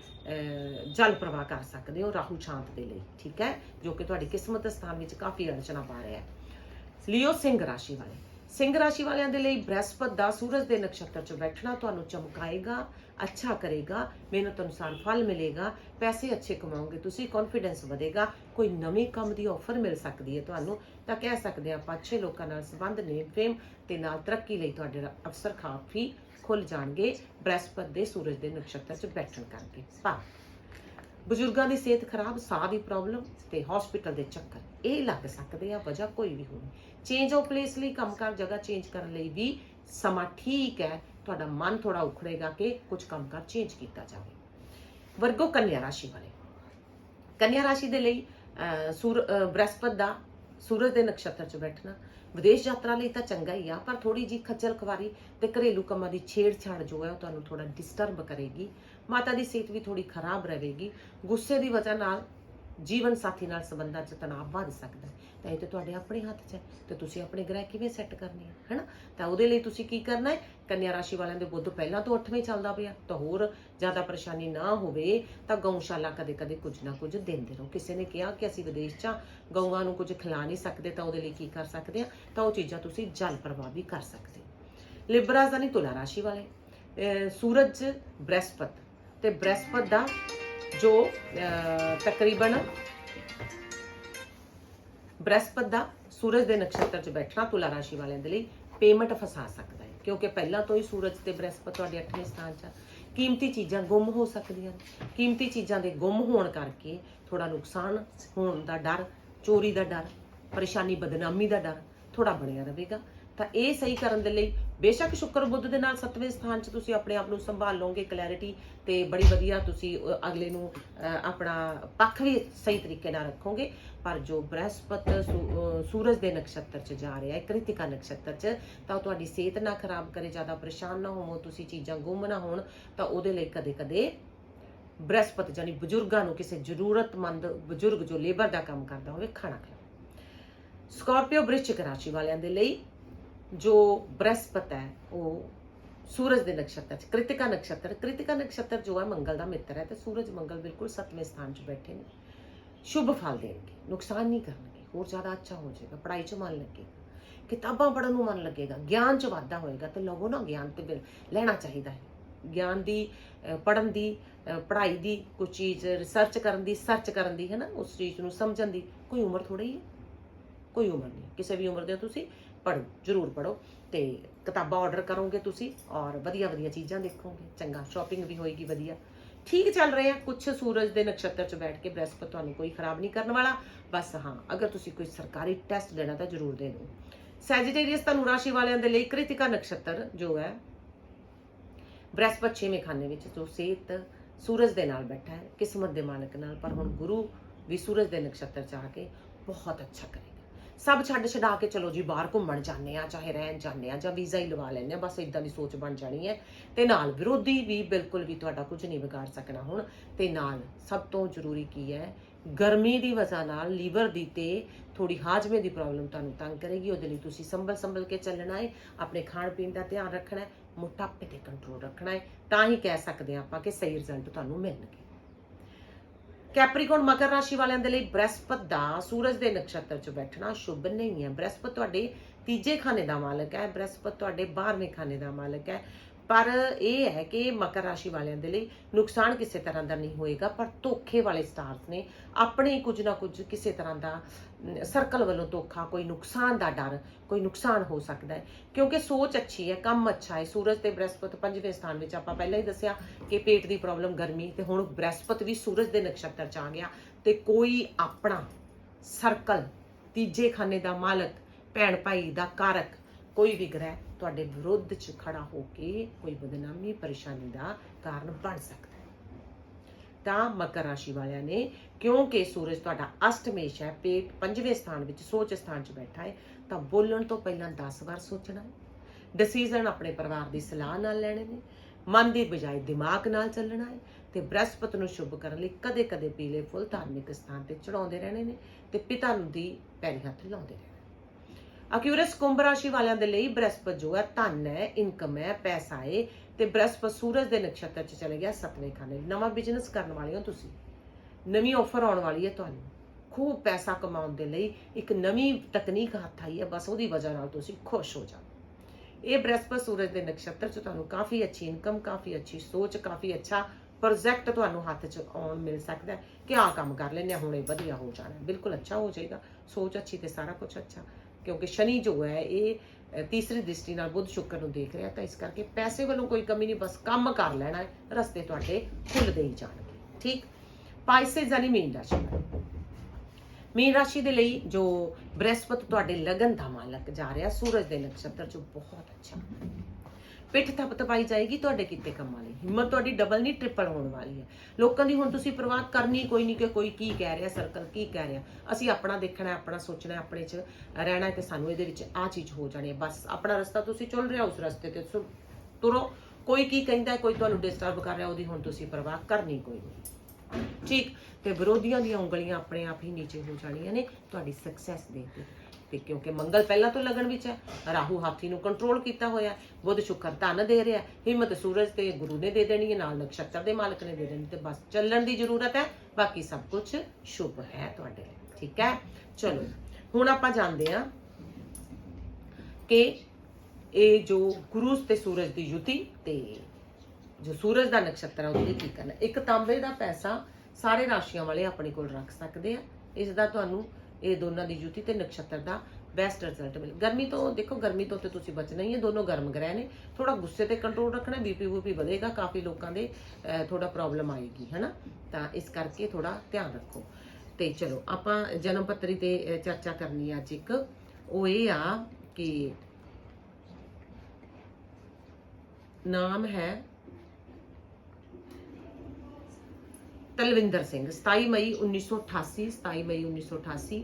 ਜਲ ਪ੍ਰਵਾਹ ਕਰ ਸਕਦੇ ਹੋ ਰਾਹੂ ਸ਼ਾਂਤ ਦੇ ਲਈ, ਠੀਕ ਹੈ? ਜੋ ਕਿ ਤੁਹਾਡੀ ਕਿਸਮਤ ਸਥਾਨ ਵਿੱਚ ਕਾਫੀ ਅੜਚਣਾ ਪਾ ਰਿਹਾ ਹੈ। ਲਿਓ ਸਿੰਘ ਰਾਸ਼ੀ ਵਾਲੇ। ਸਿੰਘ ਰਾਸ਼ੀ ਵਾਲਿਆਂ ਦੇ ਲਈ ਬ੍ਰਹਿਸਪਤ ਦਾ ਸੂਰਜ ਦੇ ਨਕਸ਼ਤਰ 'ਚ ਬੈਠਣਾ ਤੁਹਾਨੂੰ ਚਮਕਾਏਗਾ। ਅੱਛਾ ਕਰੇਗਾ, ਮਿਹਨਤ ਅਨੁਸਾਰ ਫਲ ਮਿਲੇਗਾ, ਪੈਸੇ ਅੱਛੇ ਕਮਾਓਗੇ, ਤੁਸੀਂ ਕੌਨਫੀਡੈਂਸ ਵਧੇਗਾ, ਕੋਈ ਨਵੇਂ ਕੰਮ ਦੀ ਆਫਰ ਮਿਲ ਸਕਦੀ ਹੈ ਤੁਹਾਨੂੰ। ਤਾਂ ਕਹਿ ਸਕਦੇ ਹਾਂ ਆਪਾਂ, ਅੱਛੇ ਲੋਕਾਂ ਨਾਲ ਸੰਬੰਧ ਨੇ, ਪ੍ਰੇਮ ਤੇ ਨਾਲ ਤਰੱਕੀ ਲਈ ਤੁਹਾਡੇ ਅਵਸਰ ਕਾਫੀ ਖੁੱਲ ਜਾਣਗੇ, ਬ੍ਰਹਿਸਪਤ ਦੇ ਸੂਰਜ ਦੇ ਨਕਸ਼ਤਰ 'ਚ ਬੈਠਣ ਕਰਕੇ। ਪਰ ਬਜ਼ੁਰਗਾਂ ਦੀ ਸਿਹਤ ਖਰਾਬ, ਸਾਹ ਦੀ ਪ੍ਰੋਬਲਮ ਤੇ ਹਸਪੀਟਲ ਦੇ ਚੱਕਰ, ਇਹ ਲੱਗ ਸਕਦੇ ਆ, ਵਜ੍ਹਾ ਕੋਈ ਵੀ ਹੋਵੇ ਚੇਂਜ ਆਫ ਪਲੇਸ ਲਈ ਕੰਮਕਾਰ ਜਗ੍ਹਾ ਚੇਂਜ ਕਰਨ ਲਈ ਵੀ ਸਮਾਂ ਠੀਕ ਹੈ। ਤੁਹਾਡਾ ਮਨ ਥੋੜਾ ਉਖੜੇਗਾ ਕਿ ਕੁਝ ਕੰਮਕਾਰ ਚੇਂਜ ਕੀਤਾ ਜਾਵੇ। ਵਰਗੋ ਕੰਨਿਆ ਰਾਸ਼ੀ ਵਾਲੇ ਕੰਨਿਆ ਰਾਸ਼ੀ ਦੇ ਲਈ ਅਹ, ਸੂਰ ਅਹ, ਬ੍ਰਹਸਪਤ ਦਾ ਸੂਰਜ ਦੇ ਨਕਸ਼ਤਰ 'ਚ ਬੈਠਣਾ। ਵਿਦੇਸ਼ ਯਾਤਰਾ ਲਈ ਤਾਂ ਚੰਗਾ ਹੀ ਆ ਪਰ ਥੋੜੀ ਜੀ ਖੱਜਲ ਖਵਾਰੀ ਤੇ ਘਰੇਲੂ ਕੰਮਾਂ ਦੀ ਛੇੜਛਾੜ ਜੋ ਹੈ ਉਹ ਤੁਹਾਨੂੰ ਥੋੜਾ ਡਿਸਟਰਬ ਕਰੇਗੀ। ਮਾਤਾ ਦੀ ਸਿਹਤ ਵੀ ਥੋੜੀ ਖਰਾਬ ਰਹੇਗੀ। ਗੁੱਸੇ ਦੀ ਵਜ੍ਹਾ ਨਾਲ ਜੀਵਨ ਸਾਥੀ ਨਾਲ ਸੰਬੰਧਾਂ 'ਚ ਤਣਾਅ ਵੱਧ ਸਕਦਾ ਹੈ। ਤਾਂ ਇਹ ਤੇ ਤੁਹਾਡੇ ਆਪਣੇ ਹੱਥ 'ਚ ਹੈ। ਤੇ ਤੁਸੀਂ ਆਪਣੇ ਗ੍ਰਹਿ ਕਿਵੇਂ ਸੈੱਟ ਕਰਨੇ ਹੈ ਹੈਨਾ? ਤਾਂ ਉਹਦੇ ਲਈ ਤੁਸੀਂ ਕੀ ਕਰਨਾ ਹੈ? ਕੰਨਿਆ ਰਾਸ਼ੀ ਵਾਲਿਆਂ ਦੇ ਬੁੱਧ ਪਹਿਲਾਂ ਤੋਂ 8ਵੇਂ ਚੱਲਦਾ ਪਿਆ। ਤਾਂ ਹੋਰ ਜ਼ਿਆਦਾ ਪਰੇਸ਼ਾਨੀ ਨਾ ਹੋਵੇ, ਤਾਂ ਗਊਸ਼ਾਲਾ ਕਦੇ-ਕਦੇ ਕੁਝ ਨਾ ਕੁਝ ਦਿੰਦੇ ਰਹੋ। ਕਿਸੇ ਨੇ ਕਿਹਾ ਕਿ ਅਸੀਂ ਵਿਦੇਸ਼ 'ਚ ਗਊਆਂ ਨੂੰ ਕੁਝ ਖਿਲਾ ਨਹੀਂ ਸਕਦੇ, ਤਾਂ ਉਹਦੇ ਲਈ ਕੀ ਕਰ ਸਕਦੇ ਆ? ਤਾਂ ਉਹ ਚੀਜ਼ਾਂ ਤੁਸੀਂ ਜਲ ਪ੍ਰਵਾਹ ਵੀ ਕਰ ਸਕਦੇ ਹੋ। ਲਿਬਰਾਜ਼ ਨਹੀਂ ਤੁਲਾ ਰਾਸ਼ੀ ਵਾਲੇ, ਅਹ ਸੂਰਜ ਬ੍ਰਹਿਸਪਤ। ਤੇ ਬ੍ਰਹਿਸਪਤ ਦਾ ਜੋ ਤਕਰੀਬਨ ਬ੍ਰਹਸਪਤ ਦਾ ਸੂਰਜ ਦੇ ਨਕਸ਼ਤਰ 'ਚ ਬੈਠਣਾ ਤੁਲਾ ਰਾਸ਼ੀ ਵਾਲਿਆਂ ਦੇ ਲਈ ਪੇਮੈਂਟ ਫਸਾ ਸਕਦਾ ਹੈ। ਕਿਉਂਕਿ ਪਹਿਲਾਂ ਤੋਂ ਹੀ ਸੂਰਜ ਤੇ ਬ੍ਰਹਸਪਤ ਤੁਹਾਡੇ 8ਵੇਂ ਸਥਾਨ 'ਚ ਆ। ਕੀਮਤੀ ਚੀਜ਼ਾਂ ਗੁੰਮ ਹੋ ਸਕਦੀਆਂ ਨੇ। ਕੀਮਤੀ ਚੀਜ਼ਾਂ ਦੇ ਗੁੰਮ ਹੋਣ ਕਰਕੇ ਥੋੜਾ ਨੁਕਸਾਨ ਹੋਣ ਦਾ ਡਰ, ਚੋਰੀ ਦਾ ਡਰ, ਪਰੇਸ਼ਾਨੀ, ਬਦਨਾਮੀ ਦਾ ਡਰ ਥੋੜਾ ਬਣਿਆ ਰਹੇਗਾ। ਤਾਂ ਇਹ ਸਹੀ ਕਰਨ ਦੇ ਲਈ ਬੇਸ਼ੱਕ ਸ਼ੁਕਰ ਬੁੱਧ ਦੇ ਨਾਲ 7ਵੇਂ ਸਥਾਨ 'ਚ ਤੁਸੀਂ ਆਪਣੇ ਆਪ ਨੂੰ ਸੰਭਾਲ ਲਓਗੇ ਕਲੈਰਿਟੀ ਤੇ ਬੜੀ ਵਧੀਆ ਤੁਸੀਂ ਅਗਲੇ ਨੂੰ ਆਪਣਾ ਪੱਖ ਵੀ ਸਹੀ ਤਰੀਕੇ ਨਾਲ ਰੱਖੋਗੇ। ਪਰ ਜੋ ਬ੍ਰਹਸਪਤ ਸੂ- ਸੂਰਜ ਦੇ ਨਕਸ਼ਤਰ 'ਚ ਜਾ ਰਿਹਾ ਹੈ, ਕ੍ਰਿਤਿਕਾ ਨਕਸ਼ਤਰ 'ਚ, ਤਾਂ ਉਹ ਤੁਹਾਡੀ ਸਿਹਤ ਨਾ ਖਰਾਬ ਕਰੇ, ਜ਼ਿਆਦਾ ਪਰੇਸ਼ਾਨ ਨਾ ਹੋਵੋ, ਤੁਸੀਂ ਚੀਜ਼ਾਂ ਗੁੰਮ ਨਾ ਹੋਣ, ਤਾਂ ਉਹਦੇ ਲਈ ਕਦੇ-ਕਦੇ ਬ੍ਰਹਸਪਤ ਜਾਨੀ ਬਜ਼ੁਰਗਾਂ ਨੂੰ ਕਿਸੇ ਜ਼ਰੂਰਤਮੰਦ ਬਜ਼ੁਰਗ ਜੋ ਲੇਬਰ ਦਾ ਕੰਮ ਕਰਦਾ ਹੋਵੇ, ਖਾਣਾ ਖਿਲਾਓ। ਸਕਾਰਪੀਓ ਬ੍ਰਿਸ਼ਚਿਕ ਰਾਸ਼ੀ ਵਾਲਿਆਂ ਦੇ ਲਈ ਜੋ ਬ੍ਰਹਸਪਤ ਹੈ ਉਹ ਸੂਰਜ ਦੇ ਨਕਸ਼ਤਰ ਚ ਕ੍ਰਿਤਿਕਾ ਨਕਸ਼ਤਰ ਕ੍ਰਿਤਿਕਾ ਨਕਸ਼ਤਰ ਜੋ ਹੈ ਮੰਗਲ ਦਾ ਮਿੱਤਰ ਹੈ ਤੇ ਸੂਰਜ ਮੰਗਲ ਬਿਲਕੁਲ ਸੱਤਵੇਂ ਸਥਾਨ 'ਚ ਬੈਠੇ ਨੇ। ਸ਼ੁਭ ਫਲ ਦੇਣਗੇ ਨੁਕਸਾਨ ਨਹੀਂ ਕਰਨਗੇ ਹੋਰ ਜ਼ਿਆਦਾ ਅੱਛਾ ਹੋ ਜਾਏਗਾ ਪੜ੍ਹਾਈ 'ਚ ਮਨ ਲੱਗੇਗਾ ਕਿਤਾਬਾਂ ਪੜ੍ਹਨ ਨੂੰ ਮਨ ਲੱਗੇਗਾ ਗਿਆਨ 'ਚ ਵਾਧਾ ਹੋਏਗਾ ਤੇ ਲਵੋ ਨਾ ਗਿਆਨ ਤੇ ਲੈਣਾ ਚਾਹੀਦਾ ਹੈ। ਗਿਆਨ ਦੀ ਅਹ, ਪੜ੍ਹਨ ਦੀ ਪੜ੍ਹਾਈ ਦੀ ਕੋਈ ਚੀਜ਼ ਰਿਸਰਚ ਕਰਨ ਦੀ ਸਰਚ ਕਰਨ ਦੀ ਹੈ ਨਾ ਉਸ ਚੀਜ਼ ਨੂੰ ਸਮਝਣ ਦੀ ਕੋਈ ਉਮਰ ਥੋੜੀ ਹੈ? ਕੋਈ ਉਮਰ ਨਹੀਂ ਕਿਸੇ ਵੀ ਉਮਰ ਦੇ ਤੁਸੀਂ ਪੜੋ ਜਰੂਰ ਪੜੋ ਤੇ ਕਿਤਾਬਾਂ ਆਰਡਰ ਕਰੋਗੇ ਤੁਸੀਂ ਔਰ ਵਧੀਆ ਵਧੀਆ ਚੀਜ਼ਾਂ ਦੇਖੋਗੇ, ਚੰਗਾ ਸ਼ਾਪਿੰਗ ਵੀ ਹੋਏਗੀ ਵਧੀਆ। ਠੀਕ ਚੱਲ ਰਹੇ ਆ ਕੁਝ ਸੂਰਜ ਦੇ ਨਕਸ਼ਤਰ 'ਚ ਬੈਠ ਕੇ ਬ੍ਰਹਿਸਪਤ ਤੁਹਾਨੂੰ ਕੋਈ ਖਰਾਬ ਨਹੀਂ ਕਰਨ ਵਾਲਾ, ਬਸ ਹਾਂ, ਅਗਰ ਤੁਸੀਂ ਕੋਈ ਸਰਕਾਰੀ ਟੈਸਟ ਦੇਣਾ ਤਾਂ ਜਰੂਰ ਦੇ ਦਿਓ। ਸੈਜੀਟੇਰੀਅਸ ਤੁਹਾਨੂੰ ਰਾਸ਼ੀ ਵਾਲਿਆਂ ਦੇ ਲਈ ਕ੍ਰਿਤਿਕਾ ਨਕਸ਼ਤਰ ਜੋ ਹੈ ਬ੍ਰਹਿਸਪਤ ਛੇਵੇਂ ਖਾਨੇ ਵਿੱਚ, ਜੋ ਸਿਹਤ ਸੂਰਜ ਦੇ ਨਾਲ ਬੈਠਾ ਹੈ, ਕਿਸਮਤ ਦੇ ਮਾਲਕ ਨਾਲ, ਪਰ ਹੁਣ ਗੁਰੂ ਵੀ ਸੂਰਜ ਦੇ ਨਕਸ਼ਤਰ ਚ ਆ ਕੇ ਬਹੁਤ ਅੱਛਾ ਕਰੇਗਾ। ਸਭ ਛੱਡ ਛਡਾ ਕੇ ਚਲੋ ਜੀ ਬਾਹਰ ਘੁੰਮਣ ਜਾਂਦੇ ਆ ਚਾਹੇ ਰਹਿਣ ਜਾਂਦੇ ਆ ਜਾਂ ਵੀਜ਼ਾ ਹੀ ਲਵਾ ਲੈਂਦੇ ਆ ਬਸ ਇਦਾਂ ਦੀ ਸੋਚ ਬਣ ਜਾਣੀ ਹੈ। ਤੇ ਨਾਲ ਵਿਰੋਧੀ ਵੀ ਬਿਲਕੁਲ ਵੀ ਤੁਹਾਡਾ ਕੁਝ ਨਹੀਂ ਵਿਗਾੜ ਸਕਣਾ ਹੁਣ। ਤੇ ਨਾਲ ਸਭ ਤੋਂ ਜ਼ਰੂਰੀ ਕੀ ਹੈ, ਗਰਮੀ ਦੀ ਵਜ੍ਹਾ ਨਾਲ ਲੀਵਰ ਦੀ ਤੇ ਥੋੜੀ ਹਾਜਮੇ ਦੀ ਪ੍ਰੋਬਲਮ ਤੁਹਾਨੂੰ ਤੰਗ ਕਰੇਗੀ। ਉਹਦੇ ਲਈ ਤੁਸੀਂ ਸੰਭਲ ਸੰਭਲ ਕੇ ਚੱਲਣਾ ਹੈ, ਆਪਣੇ ਖਾਣ ਪੀਣ ਦਾ ਧਿਆਨ ਰੱਖਣਾ ਹੈ, ਮੋਟਾਪੇ ਤੇ ਕੰਟਰੋਲ ਰੱਖਣਾ ਹੈ। ਤਾਂ ਹੀ ਕਹਿ ਸਕਦੇ ਹਾਂ ਆਪਾਂ ਕਿ ਸਹੀ ਰਿਜ਼ਲਟ ਤੁਹਾਨੂੰ ਮਿਲਣਗੇ। ਕੈਪਰੀਕੌਨ ਮਕਰ ਰਾਸ਼ੀ ਵਾਲਿਆਂ ਦੇ ਲਈ ਬ੍ਰਹਿਸਪਤ ਦਾ ਸੂਰਜ ਦੇ ਨਕਸ਼ਤਰ 'ਚ ਬੈਠਣਾ ਸ਼ੁਭ ਨਹੀਂ ਹੈ। ਬ੍ਰਹਿਸਪਤ ਤੁਹਾਡੇ ਤੀਜੇ ਖਾਨੇ ਦਾ ਮਾਲਕ ਹੈ। ਬ੍ਰਹਿਸਪਤ ਤੁਹਾਡੇ 12ਵੇਂ ਖਾਨੇ ਦਾ ਮਾਲਕ ਹੈ। ਪਰ ਇਹ ਹੈ ਕਿ ਮਕਰ ਰਾਸ਼ੀ ਵਾਲਿਆਂ ਦੇ ਲਈ ਨੁਕਸਾਨ ਕਿਸੇ ਤਰ੍ਹਾਂ ਦਾ ਨਹੀਂ ਹੋਏਗਾ, ਪਰ ਧੋਖੇ ਵਾਲੇ ਸਟਾਰਸ ਨੇ ਆਪਣੇ ਕੁਝ ਨਾ ਕੁਝ ਕਿਸੇ ਤਰ੍ਹਾਂ ਦਾ ਸਰਕਲ ਵੱਲੋਂ ਧੋਖਾ, ਕੋਈ ਨੁਕਸਾਨ ਦਾ ਡਰ, ਕੋਈ ਨੁਕਸਾਨ ਹੋ ਸਕਦਾ ਹੈ। ਕਿਉਂਕਿ ਸੋਚ ਅੱਛੀ ਹੈ, ਕੰਮ ਅੱਛਾ ਹੈ। ਸੂਰਜ ਤੇ ਬ੍ਰਹਸਪਤ ਪੰਜਵੇਂ ਸਥਾਨ ਵਿੱਚ ਆਪਾਂ ਪਹਿਲਾਂ ਹੀ ਦੱਸਿਆ ਕਿ ਪੇਟ ਦੀ ਪ੍ਰੋਬਲਮ ਗਰਮੀ ਤੇ ਹੁਣ ਬ੍ਰਹਸਪਤ ਵੀ ਸੂਰਜ ਦੇ ਨਕਸ਼ਤਰ ਚ ਆ ਗਿਆ ਤੇ ਕੋਈ ਆਪਣਾ ਸਰਕਲ ਤੀਜੇ ਖਾਨੇ ਦਾ ਮਾਲਕ, ਭੈਣ ਭਾਈ ਦਾ ਕਾਰਕ ਕੋਈ ਵੀ ਗ੍ਰਹਿ ਤੁਹਾਡੇ ਵਿਰੁੱਧ ਚ ਖੜਾ ਹੋ ਕੇ ਕੋਈ ਬਦਨਾਮੀ, ਪਰੇਸ਼ਾਨੀ ਦਾ ਕਾਰਨ ਬਣ ਸਕਦਾ ਹੈ। ਤਾਂ ਮਕਰ ਰਾਸ਼ੀ ਵਾਲਿਆਂ ਨੇ, ਕਿਉਂਕਿ ਸੂਰਜ ਤੁਹਾਡਾ ਅਸ਼ਟਮੇਸ਼ ਹੈ, ਪੇਟ ਪੰਜਵੇਂ ਸਥਾਨ ਵਿੱਚ, ਸੋਚ ਸਥਾਨ 'ਚ ਬੈਠਾ ਹੈ, ਤਾਂ ਬੋਲਣ ਤੋਂ ਪਹਿਲਾਂ 10 ਵਾਰ ਸੋਚਣਾ ਹੈ। ਡਿਸੀਜਨ ਆਪਣੇ ਪਰਿਵਾਰ ਦੀ ਸਲਾਹ ਨਾਲ ਲੈਣੇ ਨੇ, ਮਨ ਦੀ ਬਜਾਏ ਦਿਮਾਗ ਨਾਲ ਚੱਲਣਾ ਹੈ, ਤੇ ਬ੍ਰਹਸਪਤ ਨੂੰ ਸ਼ੁਭ ਕਰਨ ਲਈ ਕਦੇ-ਕਦੇ ਪੀਲੇ ਫੁੱਲ ਧਾਰਮਿਕ ਸਥਾਨ ਤੇ ਚੜਾਉਂਦੇ ਰਹਿਣੇ ਨੇ, ਤੇ ਪਿਤਾ ਨੂੰ ਦੀ ਪੈਰੀ ਹੱਥ ਲਾਉਂਦੇ ਰਹਿਣਾ ਅਕਿਊਰਸ ਕੁੰਭ ਰਾਸ਼ੀ ਵਾਲਿਆਂ ਦੇ ਲਈ ਬ੍ਰਹਸਪਤ ਜੋ ਹੈ, ਧਨ ਹੈ ਇਨਕਮ ਹੈ, ਪੈਸਾ ਹੈ ਤੇ ਬ੍ਰਹਸਪਤ ਸੂਰਜ ਦੇ ਨਕਸ਼ਤਰ 'ਚ ਚਲੇ ਗਿਆ ਸਤਵੇਂ ਖਾਨੇ ਨਵਾਂ ਬਿਜ਼ਨਸ ਕਰਨ ਵਾਲੇ ਹੋ ਤੁਸੀਂ। ਨਵੀਂ ਆਫਰ ਆਉਣ ਵਾਲੀ ਹੈ ਤੁਹਾਨੂੰ। ਖੂਬ ਪੈਸਾ ਕਮਾਉਣ ਦੇ ਲਈ ਇੱਕ ਨਵੀਂ ਤਕਨੀਕ ਹੱਥ ਆਈ ਹੈ, ਬਸ ਉਹਦੀ ਵਜ੍ਹਾ ਨਾਲ ਤੁਸੀਂ ਖੁਸ਼ ਹੋ ਜਾਓ। ਇਹ ਬ੍ਰਹਸਪਤ ਸੂਰਜ ਦੇ ਨਕਸ਼ਤਰ 'ਚ ਤੁਹਾਨੂੰ ਕਾਫੀ ਅੱਛੀ ਇਨਕਮ ਕਾਫੀ ਅੱਛੀ ਸੋਚ, ਕਾਫੀ ਅੱਛਾ ਪ੍ਰੋਜੈਕਟ ਤੁਹਾਨੂੰ ਹੱਥ 'ਚ ਆਉਣ ਮਿਲ ਸਕਦਾ ਕਿ ਆਹ ਕੰਮ ਕਰ ਲੈਨੇ ਹੁਣੇ ਵਧੀਆ ਹੋ ਜਾਣਾ ਬਿਲਕੁਲ ਅੱਛਾ ਹੋ ਜਾਏਗਾ। ਸੋਚ ਅੱਛੀ ਤੇ ਸਾਰਾ ਕੁਝ ਅੱਛਾ। ਕਿਉਂਕਿ ਸ਼ਨੀ ਜੋ ਹੈ ਇਹ ਤੀਸਰੀ ਦ੍ਰਿਸ਼ਟੀ ਨਾਲ ਬੁੱਧ ਸ਼ੁੱਕਰ ਨੂੰ ਦੇਖ ਰਿਹਾ ਤਾਂ ਇਸ ਕਰਕੇ ਪੈਸੇ ਵੱਲੋਂ ਕੋਈ ਕਮੀ ਨਹੀਂ, ਬਸ ਕੰਮ ਕਰ ਲੈਣਾ ਰਸਤੇ ਤੁਹਾਡੇ ਖੁੱਲਦੇ ਹੀ ਜਾਣਗੇ, ਠੀਕ ਪਾਈਸੇਸ ਯਾਨੀ ਮੀਨ ਰਾਸ਼ੀ ਵਾਲੇ। ਮੀਨ ਰਾਸ਼ੀ ਦੇ ਲਈ ਜੋ ਬ੍ਰਹਿਸਪਤ ਤੁਹਾਡੇ ਲਗਨ ਦਾ ਮਾਲਕ ਜਾ ਰਿਹਾ, ਸੂਰਜ ਦੇ ਨਕਸ਼ਤਰ ਚ ਬਹੁਤ ਅੱਛਾ ਪਿੱਠ ਥੱਪ ਜਾਏਗੀ ਤੁਹਾਡੇ ਕੀਤੇ ਕੰਮਾਂ ਲਈ। ਹਿੰਮਤ ਤੁਹਾਡੀ ਡਬਲ ਨਹੀਂ ਟ੍ਰਿਪਲ ਹੋਣ ਵਾਲੀ ਹੈ। ਲੋਕਾਂ ਦੀ ਹੁਣ ਤੁਸੀਂ ਪਰਵਾਹ ਕਰਨੀ ਕੋਈ ਨਹੀਂ ਕਿ ਕੋਈ ਕੀ ਕਹਿ ਰਿਹਾ ਸਰਕਲ ਕੀ ਕਹਿ ਰਿਹਾ। ਅਸੀਂ ਆਪਣਾ ਦੇਖਣਾ ਆਪਣਾ ਸੋਚਣਾ ਆਪਣੇ ਚ ਰਹਿਣਾ ਕਿ ਸਾਨੂੰ ਇਹਦੇ ਵਿੱਚ ਆ ਚੀਜ਼ ਹੋ ਜਾਣੀ ਹੈ। ਬਸ ਆਪਣਾ ਰਸਤਾ ਤੁਸੀਂ ਚੁਣ ਰਿਹਾ ਉਸ ਰਸਤੇ ਤੇ ਤੁਰੋ। ਕੋਈ ਕੀ ਕਹਿੰਦਾ ਕੋਈ ਤੁਹਾਨੂੰ ਡਿਸਟਰਬ ਕਰ ਰਿਹਾ, ਉਹਦੀ ਹੁਣ ਤੁਸੀਂ ਪਰਵਾਹ ਕਰਨੀ ਕੋਈ ਨਹੀਂ। ਠੀਕ? ਤੇ ਵਿਰੋਧੀਆਂ ਦੀਆਂ ਉਂਗਲੀਆਂ ਆਪਣੇ ਆਪ ਹੀ ਨੀਚੇ ਹੋ ਜਾਣੀਆਂ ਨੇ। ਤੁਹਾਡੀ ਸਕਸੈਸ ਦੇ ਕੇ। ਤੇ ਕਿਉਂਕਿ ਮੰਗਲ ਪਹਿਲਾਂ ਤੋਂ ਲੱਗਣ ਵਿੱਚ ਹੈ, ਰਾਹੂ ਹਾਥੀ ਨੂੰ ਕੰਟਰੋਲ ਕੀਤਾ ਹੋਇਆ ਬੁੱਧ ਸ਼ੁਕਰ ਧਨ ਦੇ ਰਿਹਾ ਹਿੰਮਤ ਸੂਰਜ ਤੇ ਗੁਰੂ ਨੇ ਦੇ ਦੇਣੀ ਹੈ, ਨਾਲ ਨਕਸ਼ਤਰ ਦੇ ਮਾਲਕ ਨੇ ਦੇ ਦੇਣੀ ਤੇ ਬਸ ਚੱਲਣ ਦੀ ਜ਼ਰੂਰਤ ਹੈ, ਬਾਕੀ ਸਭ ਕੁਝ ਸ਼ੁਭ ਹੈ ਤੁਹਾਡੇ ਲਈ, ਠੀਕ ਹੈ? ਚਲੋ, ਹੁਣ ਆਪਾਂ ਜਾਣਦੇ ਹਾਂ ਕਿ ਇਹ ਜੋ ਗੁਰੂ ਤੇ ਸੂਰਜ ਦੀ ਯੁਤੀ ਤੇ ਜੋ ਸੂਰਜ ਦਾ ਨਕਸ਼ਤਰ ਹੈ, ਉਹਦੇ ਕੀ ਕਰਨਾ ਇੱਕ ਤਾਂਬੇ ਦਾ ਪੈਸਾ ਸਾਰੇ ਰਾਸ਼ੀਆਂ ਵਾਲੇ ਆਪਣੇ ਕੋਲ ਰੱਖ ਸਕਦੇ ਆ, ਇਸ ਦਾ ਤੁਹਾਨੂੰ ਇਹ ਦੋਨਾਂ ਦੀ ਯੁਤੀ ਤੇ ਨਕਸ਼ਤਰ ਦਾ ਬੈਸਟ ਰਿਜ਼ਲਟ ਮਿਲ ਗਰਮੀ ਤੋਂ ਦੇਖੋ ਗਰਮੀ ਤੋਂ ਤੇ ਤੁਸੀਂ ਬਚਣਾ ਹੀ ਹੈ ਦੋਨੋਂ ਗਰਮ ਗ੍ਰਹਿ ਨੇ। ਥੋੜਾ ਗੁੱਸੇ ਤੇ ਕੰਟਰੋਲ ਰੱਖਣਾ ਬੀਪੀ ਬੂਪੀ ਵਧੇਗਾ ਕਾਫੀ ਲੋਕਾਂ ਦੇ ਅਹ, ਥੋੜਾ ਪ੍ਰੋਬਲਮ ਆਏਗੀ ਹੈਨਾ? ਤਾਂ ਇਸ ਕਰਕੇ ਥੋੜਾ ਧਿਆਨ ਰੱਖੋ। ਤੇ ਚਲੋ ਆਪਾਂ ਜਨਮ ਪੱਤਰੀ ਤੇ ਚਰਚਾ ਕਰਨੀ ਆ ਅੱਜ ਇੱਕ। ਉਹ ਇਹ ਆ ਕਿ ਨਾਮ ਹੈ ਤਲਵਿੰਦਰ ਸਿੰਘ 27 ਮਈ 1988 27 ਮਈ 1988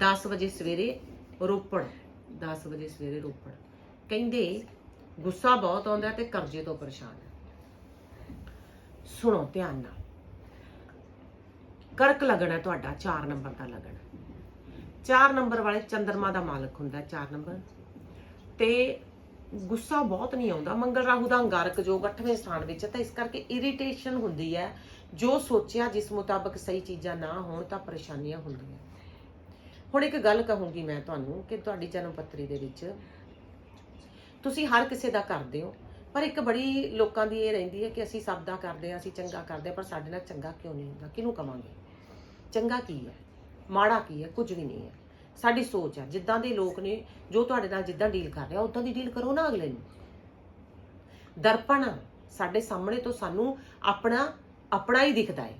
10 ਵਜੇ ਸਵੇਰੇ ਰੋਪੜ 10 ਵਜੇ ਸਵੇਰੇ ਰੋਪੜ। ਕਹਿੰਦੇ, ਗੁੱਸਾ ਬਹੁਤ ਆਉਂਦਾ ਤੇ ਕਰਜ਼ੇ ਤੋਂ ਪਰੇਸ਼ਾਨ ਸੁਣੋ ਧਿਆਨ ਨਾਲ। ਕਰਕ ਲੱਗਣਾ ਤੁਹਾਡਾ 4 ਨੰਬਰ ਦਾ ਲੱਗਣਾ 4 ਨੰਬਰ ਵਾਲੇ ਚੰਦਰਮਾ ਦਾ ਮਾਲਕ ਹੁੰਦਾ 4 ਨੰਬਰ। ਤੇ ਗੁੱਸਾ ਬਹੁਤ ਨਹੀਂ ਆਉਂਦਾ, ਮੰਗਲ ਰਾਹੂ ਦਾ ਅੰਗਾਰਕ ਜੋ 8ਵੇਂ ਸਥਾਨ ਵਿੱਚ ਹੈ, ਤਾਂ ਇਸ ਕਰਕੇ ਇਰੀਟੇਸ਼ਨ ਹੁੰਦੀ ਹੈ ਜੋ ਸੋਚਿਆ ਜਿਸ ਮੁਤਾਬਕ ਸਹੀ ਚੀਜ਼ਾਂ ਨਾ ਹੋਣ ਤਾਂ ਪਰੇਸ਼ਾਨੀਆਂ ਹੁੰਦੀਆਂ। ਹੁਣ ਇੱਕ ਗੱਲ ਕਹੂੰਗੀ ਮੈਂ ਤੁਹਾਨੂੰ ਕਿ ਤੁਹਾਡੀ ਜਨਮ ਪੱਤਰੀ ਦੇ ਵਿੱਚ ਤੁਸੀਂ ਹਰ ਕਿਸੇ ਦਾ ਕਰਦੇ ਹੋ ਪਰ ਇੱਕ ਬੜੀ ਲੋਕਾਂ ਦੀ ਇਹ ਰਹਿੰਦੀ ਹੈ ਕਿ ਅਸੀਂ ਸਭ ਦਾ ਕਰਦੇ ਹਾਂ, ਅਸੀਂ ਚੰਗਾ ਕਰਦੇ ਹਾਂ, ਪਰ ਸਾਡੇ ਨਾਲ ਚੰਗਾ ਕਿਉਂ ਨਹੀਂ ਹੁੰਦਾ? ਕਿਹਨੂੰ ਕਵਾਂਗੇ? ਚੰਗਾ ਕੀ ਹੈ? ਮਾੜਾ ਕੀ ਹੈ? ਕੁਝ ਵੀ ਨਹੀਂ ਹੈ। ਸਾਡੀ ਸੋਚ ਹੈ, ਜਿੱਦਾਂ ਦੇ ਲੋਕ ਨੇ ਜੋ ਤੁਹਾਡੇ ਨਾਲ ਜਿੱਦਾਂ ਡੀਲ ਕਰ ਰਿਹਾ, ਉਦਾਂ ਦੀ ਡੀਲ ਕਰੋ ਨਾ ਅਗਲੇ ਨੂੰ। ਦਰਪਣ ਸਾਡੇ ਸਾਹਮਣੇ ਤੋਂ ਸਾਨੂੰ ਆਪਣਾ ਆਪਣਾ ਹੀ ਦਿਖਦਾ ਹੈ।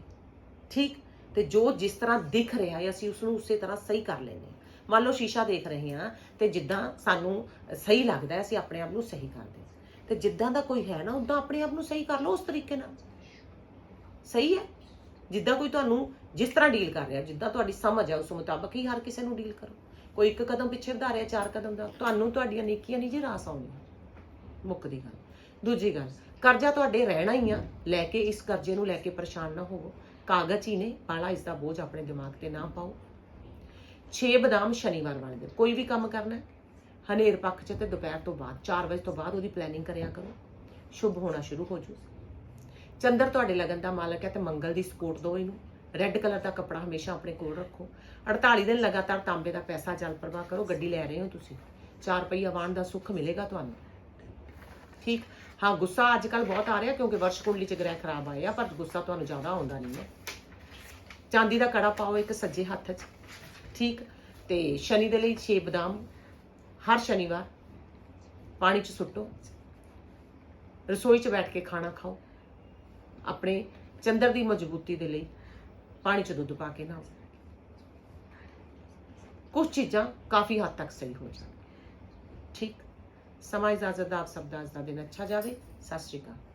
ਠੀਕ? ਤੇ ਜੋ ਜਿਸ ਤਰ੍ਹਾਂ ਦਿਖ ਰਿਹਾ ਹੈ, ਅਸੀਂ ਉਸ ਨੂੰ ਉਸੇ ਤਰ੍ਹਾਂ ਸਹੀ ਕਰ ਲੈਂਦੇ ਹਾਂ। ਮੰਨ ਲਓ ਸ਼ੀਸ਼ਾ ਦੇਖ ਰਹੇ ਹਾਂ ਤੇ ਜਿੱਦਾਂ ਸਾਨੂੰ ਸਹੀ ਲੱਗਦਾ ਹੈ, ਅਸੀਂ ਆਪਣੇ ਆਪ ਨੂੰ ਸਹੀ ਕਰਦੇ ਹਾਂ। ਤੇ ਜਿੱਦਾਂ ਦਾ ਕੋਈ ਹੈ ਨਾ, ਉਦਾਂ ਆਪਣੇ ਆਪ ਨੂੰ ਸਹੀ ਕਰ ਲਓ ਉਸ ਤਰੀਕੇ ਨਾਲ। ਸਹੀ ਹੈ? ਜਿੱਦਾਂ ਕੋਈ ਤੁਹਾਨੂੰ ਜਿਸ ਤਰ੍ਹਾਂ ਡੀਲ ਕਰ ਰਿਹਾ, ਜਿੱਦਾਂ ਤੁਹਾਡੀ ਸਮਝ ਹੈ, ਉਸ ਮੁਤਾਬਕ ਹੀ ਹਰ ਕਿਸੇ ਨੂੰ ਡੀਲ ਕਰੋ। ਕੋਈ ਇੱਕ ਕਦਮ ਪਿੱਛੇ ਵਧਾ ਰਿਹਾ, ਚਾਰ ਕਦਮ ਦਾ, ਤੁਹਾਨੂੰ ਤੁਹਾਡੀਆਂ ਨੇਕੀਆਂ ਨਹੀਂ ਜੀ ਰਾਸ ਆਉਣੀਆਂ। ਮੁੱਕਦੀ ਗੱਲ। ਦੂਜੀ ਗੱਲ ਕਰਜ਼ਾ ਤੁਹਾਡੇ ਰਹਿਣਾ ਹੀ ਆ। ਲੈ ਕੇ ਇਸ ਕਰਜ਼ੇ ਨੂੰ ਲੈ ਕੇ ਪਰੇਸ਼ਾਨ ਨਾ ਹੋਵੋ। ਕਾਗਜ਼ ਹੀ ਨੇ ਬਾਲਾ ਇਸ ਦਾ ਬੋਝ ਆਪਣੇ ਦਿਮਾਗ ਤੇ ਨਾ ਪਾਓ। 6 ਬਦਾਮ ਸ਼ਨੀਵਾਰ ਵਾਲੇ ਦਿਨ, ਕੋਈ ਵੀ ਕੰਮ ਕਰਨਾ ਹਨੇਰ ਪੱਖ 'ਚ ਤੇ ਦੁਪਹਿਰ ਤੋਂ ਬਾਅਦ 4 ਵਜੇ ਤੋਂ ਬਾਅਦ ਉਹਦੀ ਪਲੈਨਿੰਗ ਕਰਿਆ ਕਰੋ। ਸ਼ੁਭ ਹੋਣਾ ਸ਼ੁਰੂ ਹੋ ਜੂ। ਚੰਦਰ ਤੁਹਾਡੇ ਲਗਨ ਦਾ ਮਾਲਕ ਹੈ ਤੇ ਮੰਗਲ ਦੀ ਸਪੋਰਟ ਦਿਓ ਇਹਨੂੰ। ਰੈੱਡ ਕਲਰ ਦਾ ਕੱਪੜਾ ਹਮੇਸ਼ਾ ਆਪਣੇ ਕੋਲ ਰੱਖੋ। 48 ਦਿਨ ਲਗਾਤਾਰ ਤਾਂਬੇ ਦਾ ਪੈਸਾ ਜਲ ਪ੍ਰਵਾਹ ਕਰੋ, ਗੱਡੀ ਲੈ ਰਹੇ ਹੋ ਤੁਸੀਂ। 4 ਰੁਪਈਆ ਵਾਣ ਦਾ ਸੁੱਖ ਮਿਲੇਗਾ ਤੁਹਾਨੂੰ। ਠੀਕ? ਹਾਂ, ਗੁੱਸਾ ਅੱਜ ਕੱਲ ਬਹੁਤ ਆ ਰਿਹਾ ਕਿਉਂਕਿ ਵਰਸ਼ ਕੁੰਡਲੀ ਚ ਗ੍ਰਹਿ ਖਰਾਬ ਆਏ ਆ, ਪਰ ਗੁੱਸਾ ਤੁਹਾਨੂੰ ਜ਼ਿਆਦਾ ਆਉਂਦਾ ਨਹੀਂ ਹੈ। ਚਾਂਦੀ ਦਾ ਕੜਾ ਪਾਓ ਇੱਕ ਸੱਜੇ ਹੱਥ 'ਚ, ਠੀਕ? ਤੇ ਸ਼ਨੀ ਦੇ ਲਈ 6 ਬਦਾਮ, ਹਰ ਸ਼ਨੀਵਾਰ ਪਾਣੀ 'ਚ ਸੁੱਟੋ, ਰਸੋਈ 'ਚ ਬੈਠ ਕੇ ਖਾਣਾ ਖਾਓ, ਆਪਣੇ ਚੰਦਰ ਦੀ ਮਜ਼ਬੂਤੀ ਦੇ ਲਈ ਪਾਣੀ 'ਚ ਦੁੱਧ ਪਾ ਕੇ ਨਹਾਓ ਕੁਝ ਚੀਜ਼ਾਂ ਕਾਫੀ ਹੱਦ ਤੱਕ ਸਹੀ ਹੋ ਜਾਣ ਠੀਕ? ਸਮਾਂ ਇਜਾਜ਼ਤ ਦਾ ਆਪ ਸਭ ਦਾ ਅੱਜ ਦਾ ਦਿਨ ਅੱਛਾ ਜਾਵੇ। ਸਤਿ ਸ਼੍ਰੀ ਅਕਾਲ।